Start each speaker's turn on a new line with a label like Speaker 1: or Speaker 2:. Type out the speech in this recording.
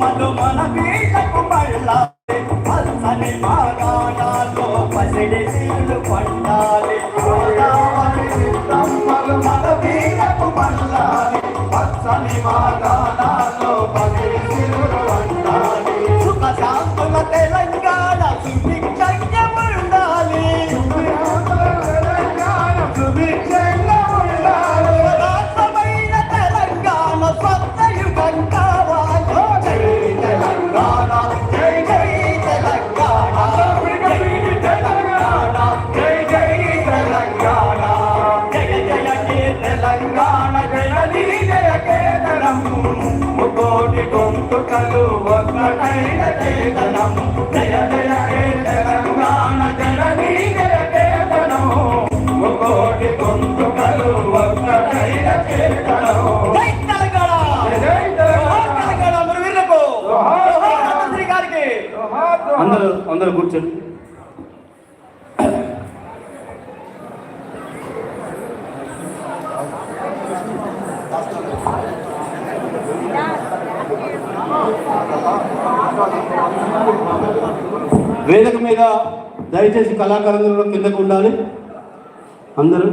Speaker 1: బొమ్మలు మన వీటకు పడాలి పచ్చని బాగాలో పసిడి నీళ్ళు పడాలి. బొమ్మలు పసిడి నీళ్ళు పడాలి. సుఖ శాంతుల తెలంగాణ తెలంగాణ జయది జయ కేతనం ముకోటి గొంతుకలు ఒక్కటైన చేతనం జయ జయ హే తెలంగాణ జయది
Speaker 2: జయ కేతనం ముకోటి గొంతుకలు ఒక్కటైన చేతనం
Speaker 3: అందరూ అందరూ కూర్చోండి. వేదిక మీద దయచేసి కళాకారులు కిందకు ఉండాలి. అందరూ